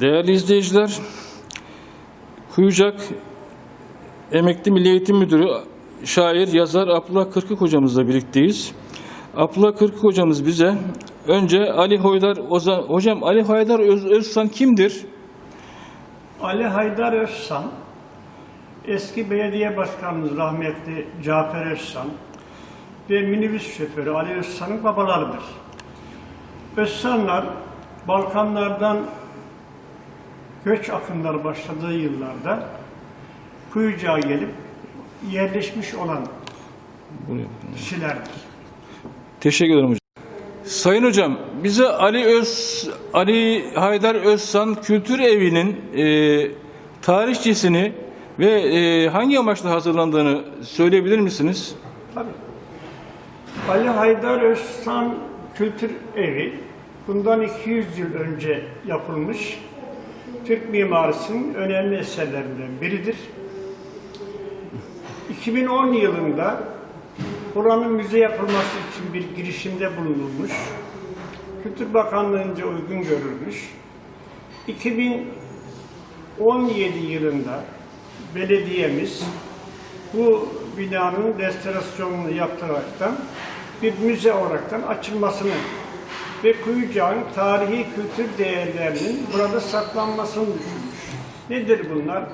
Değerli izleyiciler, Kuyucak Emekli Milli Eğitim Müdürü, şair, yazar Abdullah Kırkık hocamızla birlikteyiz. Abdullah Kırkık hocamız bize önce Ali Haydar Ozan, hocam Ali Haydar Öz, Özsan kimdir? Ali Haydar Özsan, eski belediye başkanımız rahmetli Cafer Özsan ve minibüs şoförü Ali Özsan'ın babalarıdır. Özsanlar Balkanlardan göç akınları başladığı yıllarda Kuyucağa gelip yerleşmiş olan kişilerdir. Teşekkür ederim hocam. Sayın hocam, bize Ali Öz Ali Haydar Özsan Kültür Evi'nin e, tarihçesini ve e, hangi amaçla hazırlandığını söyleyebilir misiniz? Tabii. Ali Haydar Özsan Kültür Evi bundan 200 yıl önce yapılmış Türk mimarisinin önemli eserlerinden biridir. 2010 yılında buranın müze yapılması için bir girişimde bulunulmuş. Kültür Bakanlığı'nca uygun görülmüş. 2017 yılında belediyemiz bu binanın restorasyonunu yaptıraraktan bir müze olaraktan açılmasını ve Kuyucağın tarihi kültür değerlerinin burada saklanmasını düşünmüş. Nedir bunlar?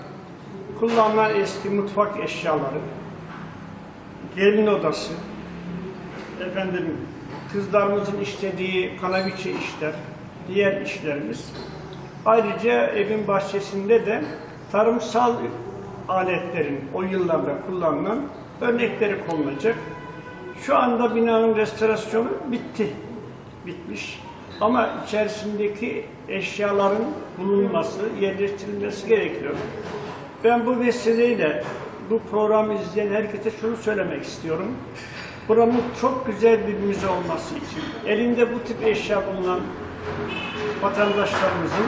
Kullanılan eski mutfak eşyaları, gelin odası, efendim kızlarımızın işlediği kanaviçe işler, diğer işlerimiz. Ayrıca evin bahçesinde de tarımsal aletlerin o yıllarda kullanılan örnekleri konulacak. Şu anda binanın restorasyonu bitti, bitmiş. Ama içerisindeki eşyaların bulunması, yerleştirilmesi gerekiyor. Ben bu vesileyle bu programı izleyen herkese şunu söylemek istiyorum. Buranın çok güzel bir müze olması için, elinde bu tip eşya bulunan vatandaşlarımızın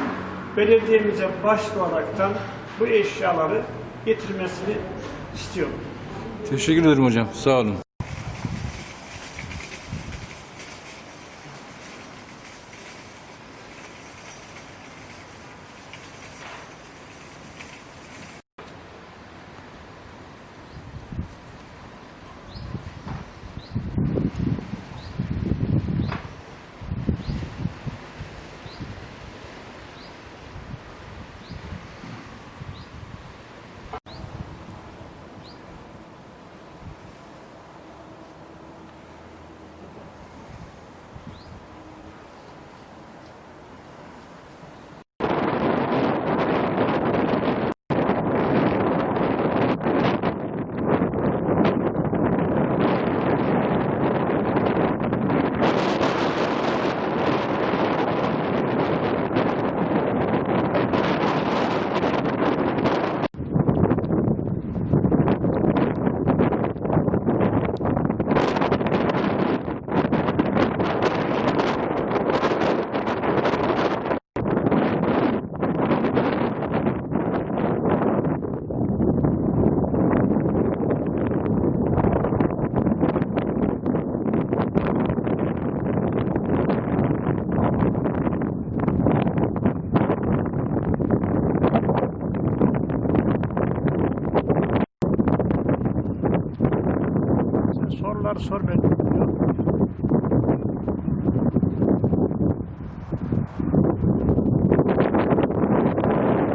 belediyemize başvuraraktan bu eşyaları getirmesini istiyorum. Teşekkür ederim hocam. Sağ olun. absorben.